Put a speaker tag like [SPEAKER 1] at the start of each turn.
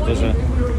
[SPEAKER 1] czasu to,